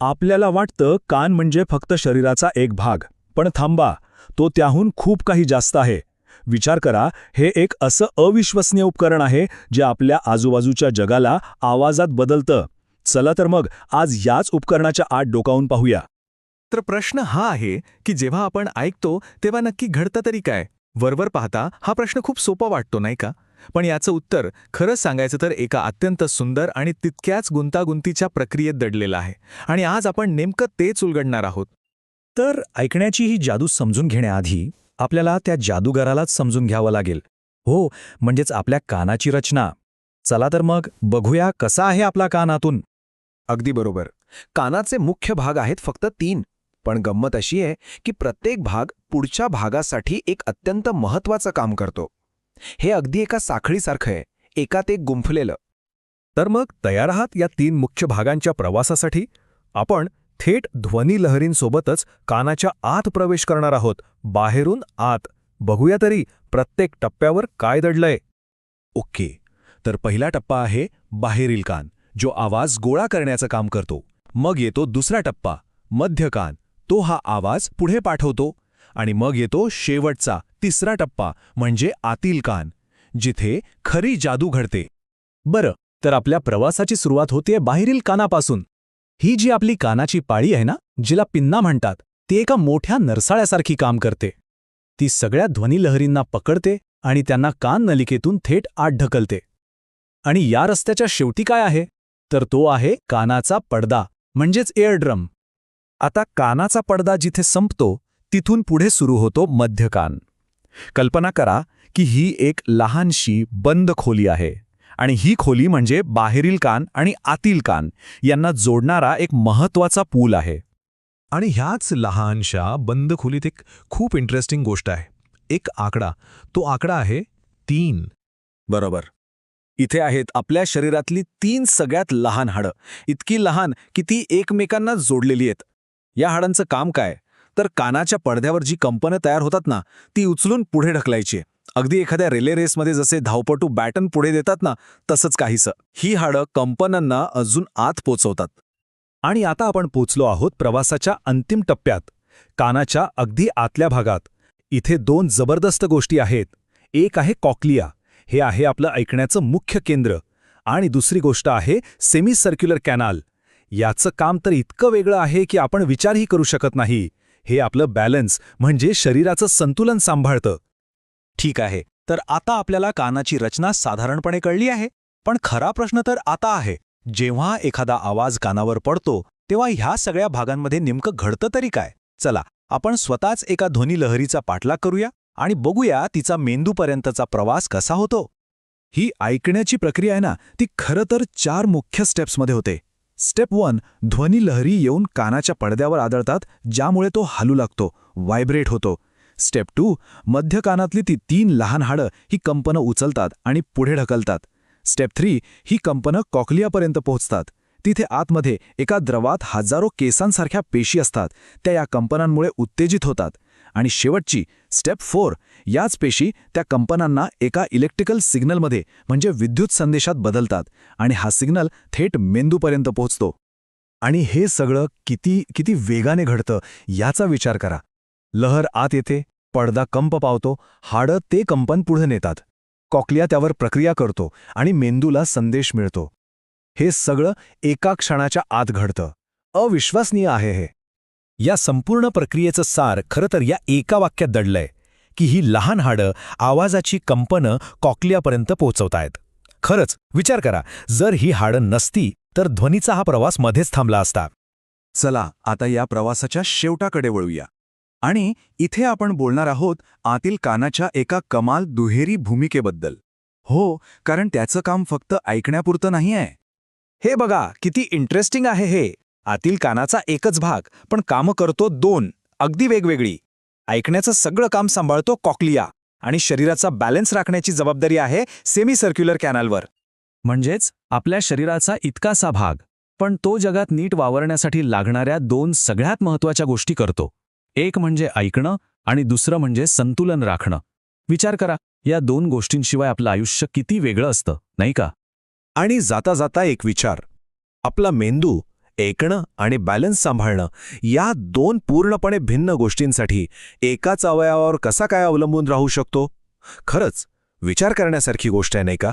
आपल्याला वाटतं कान म्हणजे फक्त शरीराचा एक भाग पण थांबा तो त्याहून खूप काही जास्त आहे. विचार करा हे एक असं अविश्वसनीय उपकरण आहे जे आपल्या आजूबाजूच्या जगाला आवाजात बदलतं. चला तर मग आज याच उपकरणाच्या आत डोकावून पाहूया. तर प्रश्न हा आहे की जेव्हा आपण ऐकतो तेव्हा नक्की घडतं तरी काय? वरवर पाहता हा प्रश्न खूप सोपा वाटतो नाही का? पण याचं उत्तर खरंच सांगायचं तर एका अत्यंत सुंदर आणि तितक्याच गुंतागुंतीच्या प्रक्रियेत दडलेलं आहे. आणि आज आपण नेमकं तेच उलगडणार आहोत. तर ऐकण्याची ही जादू समजून घेण्याआधी आपल्याला त्या जादूगारालाच समजून घ्यावं लागेल. हो म्हणजेच आपल्या कानाची रचना. चला तर मग बघूया कसा आहे आपला कान आतून अगदी बरोबर. कानाचे मुख्य भाग आहेत फक्त तीन. पण गंमत अशी आहे की प्रत्येक भाग पुढच्या भागासाठी एक अत्यंत महत्वाचं काम करतो. हे अगदी एका साखळीसारखं आहे एकात एक गुंफलेलं. तर मग तयार आहात या तीन मुख्य भागांच्या प्रवासासाठी? आपण थेट ध्वनी लहरींसोबतच कानाच्या आत प्रवेश करणार आहोत बाहेरून आत. बघूया तरी प्रत्येक टप्प्यावर काय दडलंय. ओके तर पहिला टप्पा आहे बाहेरील कान जो आवाज गोळा करण्याचं काम करतो. मग येतो दुसरा टप्पा मध्य कान तो हा आवाज पुढे पाठवतो. आणि मग येतो शेवटचा तिसरा टप्पा म्हणजे आतील कान जिथे खरी जादू घडते. बरं तर आपल्या प्रवासाची सुरुवात होते बाहेरील कानापासून. ही जी आपली कानाची पाळी आहे ना जिला पिन्ना म्हणतात ती एका मोठ्या नरसाळ्यासारखी काम करते. ती सगळ्या ध्वनिलहरींना पकडते आणि त्यांना कान नलिकेतून थेट आत ढकलते. आणि या रस्त्याच्या शेवटी काय आहे? तर तो आहे कानाचा पडदा म्हणजेच एअरड्रम. आता कानाचा पडदा जिथे संपतो तिथून पुढे सुरू होतो मध्य कान कल्पना करा की ही एक लहानशी बंद खोली आहे आणि ही खोली म्हणजे बाहेरील कान आणि आतील कान यांना जोडणारा एक महत्त्वाचा पूल आहे. आणि ह्याच लहानशा बंद खोलीत एक खूप इंटरेस्टिंग गोष्ट आहे. एक आकडा. तो आकडा आहे तीन. बरोबर. इथे आहेत आपल्या शरीरातली तीन सगळ्यात लहान हाडं. इतकी लहान की ती एकमेकांना जोडलेली आहेत. या हाडांचं काम काय? तर कानाच्या पडद्यावर जी कंपनं तयार होतात ना ती उचलून पुढे ढकलायची. अगदी एखाद्या रेले रेसमध्ये जसे धावपटू बॅटन पुढे देतात ना तसंच काहीसं. ही हाडं कंपनांना अजून आत पोचवतात. आणि आता आपण पोचलो आहोत प्रवासाच्या अंतिम टप्प्यात. कानाच्या अगदी आतल्या भागात. इथे दोन जबरदस्त गोष्टी आहेत. एक आहे कॉक्लिया. हे आहे आपलं ऐकण्याचं मुख्य केंद्र. आणि दुसरी गोष्ट आहे सेमी सर्क्युलर कॅनाल याचं काम तर इतकं वेगळं आहे की आपण विचारही करू शकत नाही. हे आपलं बॅलन्स म्हणजे शरीराचं संतुलन सांभाळतं. ठीक आहे तर आता आपल्याला कानाची रचना साधारणपणे कळली आहे. पण खरा प्रश्न तर आता आहे. जेव्हा एखादा आवाज कानावर पडतो तेव्हा ह्या सगळ्या भागांमध्ये नेमकं घडतं तरी काय? चला आपण स्वतःच एका ध्वनी लहरीचा पाठलाग करूया आणि बघूया तिचा मेंदूपर्यंतचा प्रवास कसा होतो. ही ऐकण्याची प्रक्रिया आहे ना ती खरं तर चार मुख्य स्टेप्समध्ये होते. स्टेप वन ध्वनिलहरी येऊन कानाच्या पडद्यावर आदळतात ज्यामुळे तो हलू लागतो व्हायब्रेट होतो. स्टेप टू मध्य कानातली ती तीन लहान हाडं ही कंपनं उचलतात आणि पुढे ढकलतात. स्टेप थ्री ही कंपनं कॉकलियापर्यंत पोहोचतात. तिथे आतमध्ये एका द्रवात हजारो केसांसारख्या पेशी असतात. त्या या कंपनांमुळे उत्तेजित होतात. आणि शेवटची स्टेप फोर याच पेशी त्या कंपनांना एका इलेक्ट्रिकल सिग्नलमध्ये म्हणजे विद्युत संदेशात बदलतात आणि हा सिग्नल थेट मेंदूपर्यंत पोहोचतो. आणि हे सगळं किती किती वेगाने घडतं याचा विचार करा. लहर आत येते पडदा कंप पावतो हाडं ते कंपन पुढे नेतात. कॉकलिया त्यावर प्रक्रिया करतो आणि मेंदूला संदेश मिळतो. हे सगळं एका क्षणाच्या आत घडतं. अविश्वसनीय आहे हे. या संपूर्ण प्रक्रियेचं सार खरं तर या एका वाक्यात दडलंय की ही लहान हाडं आवाजाची कंपनं कॉकलियापर्यंत पोहोचवतायत खरंच विचार करा जर ही हाडं नसती तर ध्वनीचा हा प्रवास मध्येच थांबला असता. चला आता या प्रवासाच्या शेवटाकडे वळूया. आणि इथे आपण बोलणार आहोत आतील कानाच्या एका कमाल दुहेरी भूमिकेबद्दल. हो कारण त्याचं काम फक्त ऐकण्यापुरतं नाही आहे हे बघा किती इंटरेस्टिंग आहे हे! आतील कानाचा एकच भाग पण कामं करतो दोन अगदी वेगवेगळी. ऐकण्याचं सगळं काम सांभाळतो कॉकलिया आणि शरीराचा बॅलन्स राखण्याची जबाबदारी आहे सेमी सर्क्युलर कॅनलवर. म्हणजेच आपल्या शरीराचा इतकासा भाग पण तो जगात नीट वावरण्यासाठी लागणाऱ्या दोन सगळ्यात महत्त्वाच्या गोष्टी करतो. एक म्हणजे ऐकणं आणि दुसरं म्हणजे संतुलन राखणं. विचार करा या दोन गोष्टींशिवाय आपलं आयुष्य किती वेगळं असतं नाही का? आणि जाता जाता एक विचार. आपला मेंदू ऐकणं आणि बॅलन्स सांभाळणं या दोन पूर्णपणे भिन्न गोष्टींसाठी एकाच अवयवावर कसा काय अवलंबून राहू शकतो? खरंच विचार करण्यासारखी गोष्ट आहे नाही का?